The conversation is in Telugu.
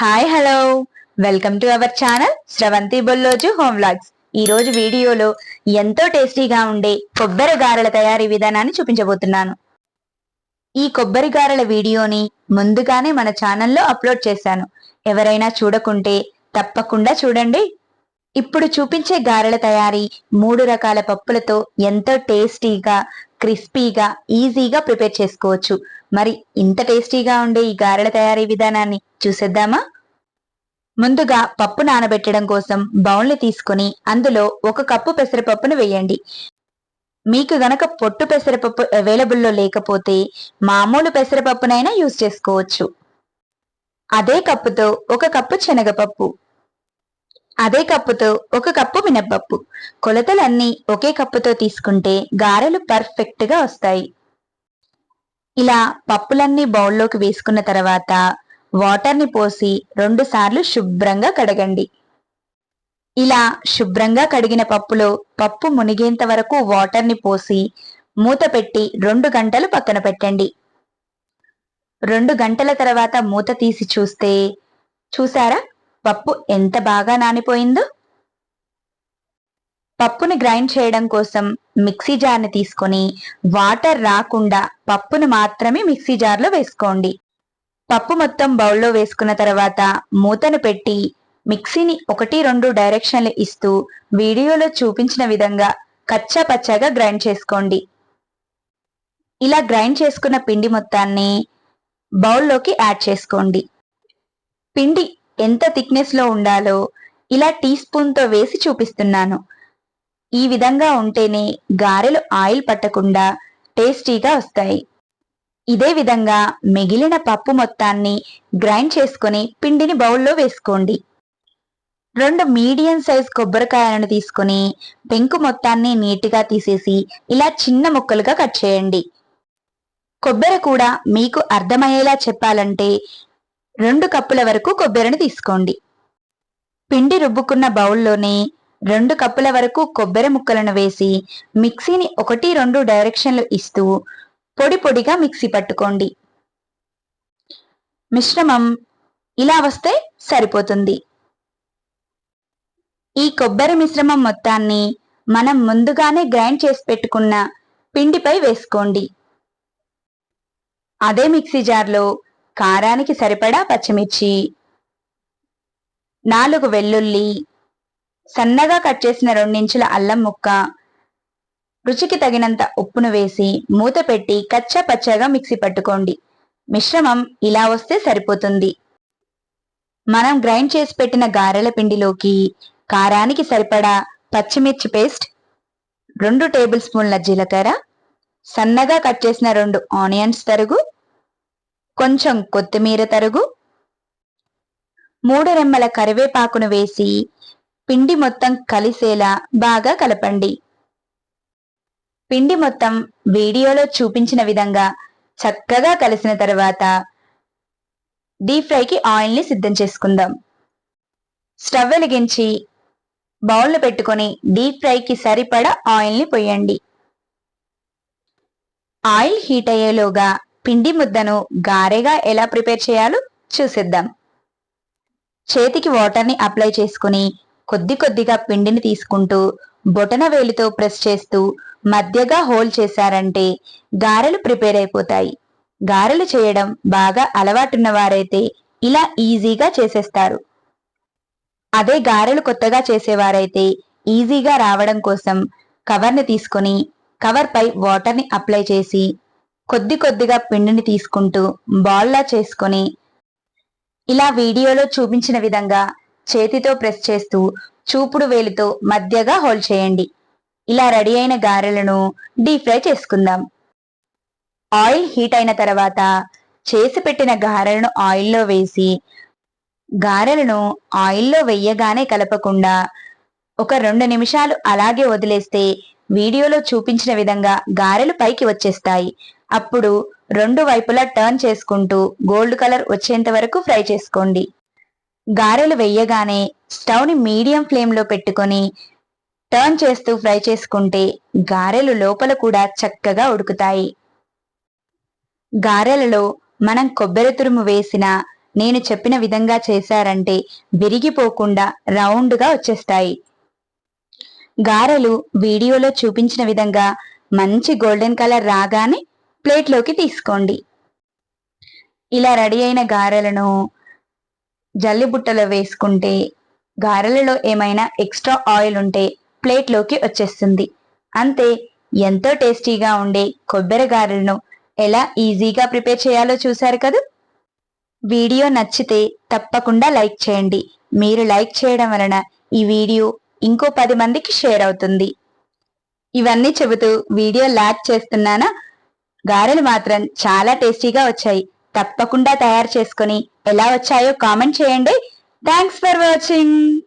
Hi hello welcome to our channel Sravanthi Bollozu home vlogs ఈ రోజు వీడియోలో ఎంతో టేస్టీగా ఉండే కొబ్బరి గారెల తయారీ విధానాన్ని చూపించబోతున్నాను. ఈ కొబ్బరి గారెల వీడియోని ముందుగానే మన ఛానల్లో అప్లోడ్ చేశాను. ఎవరైనా చూడకుంటే తప్పకుండా చూడండి. ఇప్పుడు చూపించే గారెల తయారీ మూడు రకాల పప్పులతో ఎంతో టేస్టీగా క్రిస్పీగా ఈజీగా ప్రిపేర్ చేసుకోవచ్చు. మరి ఇంత టేస్టీగా ఉండే ఈ గారెల తయారీ విధానాన్ని చూసేద్దామా? ముందుగా పప్పు నానబెట్టడం కోసం బౌల్ని తీసుకుని అందులో ఒక కప్పు పెసరపప్పును వేయండి. మీకు గనక పొట్టు పెసరపప్పు అవైలబుల్లో లేకపోతే మామూలు పెసరపప్పునైనా యూజ్ చేసుకోవచ్చు. అదే కప్పుతో ఒక కప్పు శనగపప్పు. అదే కప్పుతో ఒక కప్పు మినప్పప్పు. కొలతలన్నీ ఒకే కప్పుతో తీసుకుంటే గారెలు పర్ఫెక్ట్గా వస్తాయి. ఇలా పప్పులన్నీ బౌల్లోకి వేసుకున్న తర్వాత వాటర్ని పోసి రెండు సార్లు శుభ్రంగా కడగండి. ఇలా శుభ్రంగా కడిగిన పప్పులో పప్పు మునిగేంత వరకు వాటర్ని పోసి మూత పెట్టి రెండు గంటలు పక్కన పెట్టండి. రెండు గంటల తర్వాత మూత తీసి చూస్తే చూసారా? పప్పు ఎంత బాగా నానిపోయిందో? పప్పుని గ్రైండ్ చేయడం కోసం మిక్సీ జార్ని తీసుకొని వాటర్ రాకుండా పప్పును మాత్రమే మిక్సీ జార్లో వేసుకోండి. పప్పు మొత్తం బౌల్లో వేసుకున్న తర్వాత మూతను పెట్టి మిక్సీని ఒకటి రెండు డైరెక్షన్లు ఇస్తూ వీడియోలో చూపించిన విధంగా కచ్చా పచ్చాగా గ్రైండ్ చేసుకోండి. ఇలా గ్రైండ్ చేసుకున్న పిండి మొత్తాన్ని బౌల్లోకి యాడ్ చేసుకోండి. పిండి ఎంత థిక్నెస్లో ఉండాలో ఇలా టీ స్పూన్తో వేసి చూపిస్తున్నాను. ఈ విధంగా ఉంటేనే గారెలు ఆయిల్ పట్టకుండా టేస్టీగా వస్తాయి. ఇదే విధంగా మిగిలిన పప్పు మొత్తాన్ని గ్రైండ్ చేసుకుని పిండిని బౌల్లో వేసుకోండి. రెండు మీడియం సైజ్ కొబ్బరికాయలను తీసుకుని పెంకు మొత్తాన్ని నీట్గా తీసేసి ఇలా చిన్న ముక్కలుగా కట్ చేయండి. కొబ్బరి కూడా మీకు అర్థమయ్యేలా చెప్పాలంటే రెండు కప్పుల వరకు కొబ్బరిని తీసుకోండి. పిండి రుబ్బుకున్న బౌల్లోనే రెండు కప్పుల వరకు కొబ్బరి ముక్కలను వేసి మిక్సీని ఒకటి రెండు డైరెక్షన్లు ఇస్తూ పొడి పొడిగా మిక్సీ పట్టుకోండి. మిశ్రమం ఇలా వస్తే సరిపోతుంది. ఈ కొబ్బరి మిశ్రమం మొత్తాన్ని మనం ముందుగానే గ్రైండ్ చేసి పెట్టుకున్న పిండిపై వేసుకోండి. అదే మిక్సీ జార్లో కారానికి సరిపడా పచ్చిమిర్చి నాలుగు వెల్లుల్లి సన్నగా కట్ చేసిన రెండించుల అల్లం ముక్క రుచికి తగినంత ఉప్పును వేసి మూత పెట్టి కచ్చా పచ్చగా మిక్సీ పట్టుకోండి. మిశ్రమం ఇలా వస్తే సరిపోతుంది. మనం గ్రైండ్ చేసి పెట్టిన గారెల పిండిలోకి కారానికి సరిపడా పచ్చిమిర్చి పేస్ట్ రెండు టేబుల్ స్పూన్ల జీలకర్ర సన్నగా కట్ చేసిన రెండు ఆనియన్స్ తరుగు కొంచెం కొత్తిమీర తరుగు మూడు రెమ్మల కరివేపాకును వేసి పిండి మొత్తం కలిసేలా బాగా కలపండి. పిండి మొత్తం వీడియోలో చూపించిన విధంగా చక్కగా కలిసిన తర్వాత డీప్ ఫ్రైకి ఆయిల్ని సిద్ధం చేసుకుందాం. స్టవ్ వెలిగించి బౌల్ను పెట్టుకొని డీప్ ఫ్రైకి సరిపడా ఆయిల్ని పొయ్యండి ఆయిల్ హీట్ అయ్యేలోగా పిండి ముద్దను గారెగా ఎలా ప్రిపేర్ చేయాలో చూసేద్దాం. చేతికి వాటర్ని అప్లై చేసుకుని కొద్ది కొద్దిగా పిండిని తీసుకుంటూ బొటన వేలితో ప్రెస్ చేస్తూ మధ్యగా హోల్ చేశారంటే గారెలు ప్రిపేర్ అయిపోతాయి. గారెలు చేయడం బాగా అలవాటున్న వారైతే ఇలా ఈజీగా చేసేస్తారు. అదే గారెలు కొత్తగా చేసేవారైతే ఈజీగా రావడం కోసం కవర్ని తీసుకొని కవర్పై వాటర్ని అప్లై చేసి కొద్ది కొద్దిగా పిండిని తీసుకుంటూ బాల్లా చేసుకొని ఇలా వీడియోలో చూపించిన విధంగా చేతితో ప్రెస్ చేస్తూ చూపుడు వేలుతో మధ్యగా హోల్ చేయండి. ఇలా రెడీ అయిన గారెలను డీప్ ఫ్రై చేసుకుందాం. ఆయిల్ హీట్ అయిన తర్వాత చేసి పెట్టిన గారెలను ఆయిల్లో వేసి గారెలను ఆయిల్లో వెయ్యగానే కలపకుండా ఒక రెండు నిమిషాలు అలాగే వదిలేస్తే వీడియోలో చూపించిన విధంగా గారెలు పైకి వచ్చేస్తాయి. అప్పుడు రెండు వైపులా టర్న్ చేసుకుంటూ గోల్డ్ కలర్ వచ్చేంత వరకు ఫ్రై చేసుకోండి. గారెలు వెయ్యగానే స్టవ్ని మీడియం ఫ్లేమ్లో పెట్టుకొని టర్న్ చేస్తూ ఫ్రై చేసుకుంటే గారెలు లోపల కూడా చక్కగా ఉడుకుతాయి. గారెలలో మనం కొబ్బరి తురుము వేసిన నేను చెప్పిన విధంగా చేశారంటే విరిగిపోకుండా రౌండ్గా వచ్చేస్తాయి. గారెలు వీడియోలో చూపించిన విధంగా మంచి గోల్డెన్ కలర్ రాగానే ప్లేట్లోకి తీసుకోండి. ఇలా రెడీ అయిన గారెలను జల్లి బుట్టలో వేసుకుంటే గారెలలో ఏమైనా ఎక్స్ట్రా ఆయిల్ ఉంటే ప్లేట్లోకి వచ్చేస్తుంది. అంతే ఎంతో టేస్టీగా ఉండే కొబ్బరి గారెలను ఎలా ఈజీగా ప్రిపేర్ చేయాలో చూశారు కదా? వీడియో నచ్చితే తప్పకుండా లైక్ చేయండి. మీరు లైక్ చేయడం వలన ఈ వీడియో ఇంకో పది మందికి షేర్ అవుతుంది. ఇవన్నీ చెబుతూ వీడియో లాక్ చేస్తున్నానా? గారెలు మాత్రం చాలా టేస్టీగా వచ్చాయి. తప్పకుండా తయారు చేసుకొని ఎలా వచ్చాయో కామెంట్ చేయండి. Thanks for watching.